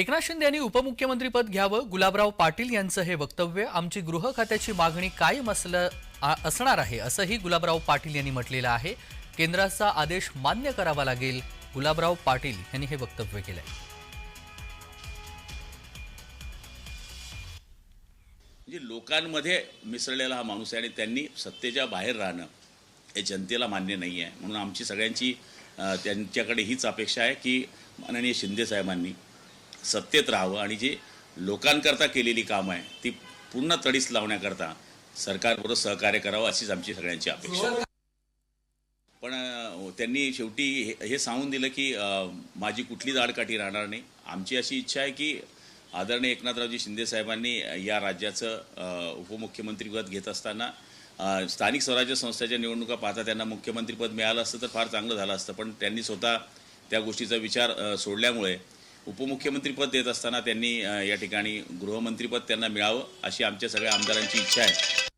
एकनाथ शिंदे यांनी उपमुख्यमंत्रीपद घ्यावं गुलाबराव पाटील यांचं हे वक्तव्य आमची गृह खात्याची मागणी कायम असलं असणार आहे असंही गुलाबराव पाटील यांनी म्हटलेलं आहे. केंद्राचा आदेश मान्य करावा लागेल गुलाबराव पाटील यांनी हे वक्तव्य केलंय. म्हणजे लोकांमध्ये मिसळलेला हा माणूस आहे आणि त्यांनी सत्तेच्या बाहेर राहणं हे जनतेला मान्य नाही आहे. म्हणून आमची सगळ्यांची त्यांच्याकडे हीच अपेक्षा आहे की माननीय शिंदे साहेबांनी सत्तेत राहावं आणि जी लोकांकरता केलेली कामं आहे ती पूर्ण तडीस लावण्याकरता सरकारबरोबर सहकार्य करावं अशीच आमची सगळ्यांची अपेक्षा आहे. पण त्यांनी शेवटी हे- हे सांगून दिलं की माझी कुठलीच आडकाठी राहणार नाही. आमची अशी इच्छा आहे की आदरणीय एकनाथरावजी शिंदे साहेबांनी या राज्याचं उपमुख्यमंत्रीपद घेत असताना स्थानिक स्वराज्य संस्थेच्या निवडणुका पाहता त्यांना मुख्यमंत्रीपद मिळालं असतं तर फार चांगलं झालं असतं. पण त्यांनी स्वतः त्या गोष्टीचा विचार सोडल्यामुळे उपमुख्यमंत्रीपद देत असताना त्यांनी या ठिकाणी गृहमंत्रीपद त्यांना मिळावं अशी आमच्या सगळ्या आमदारांची इच्छा आहे.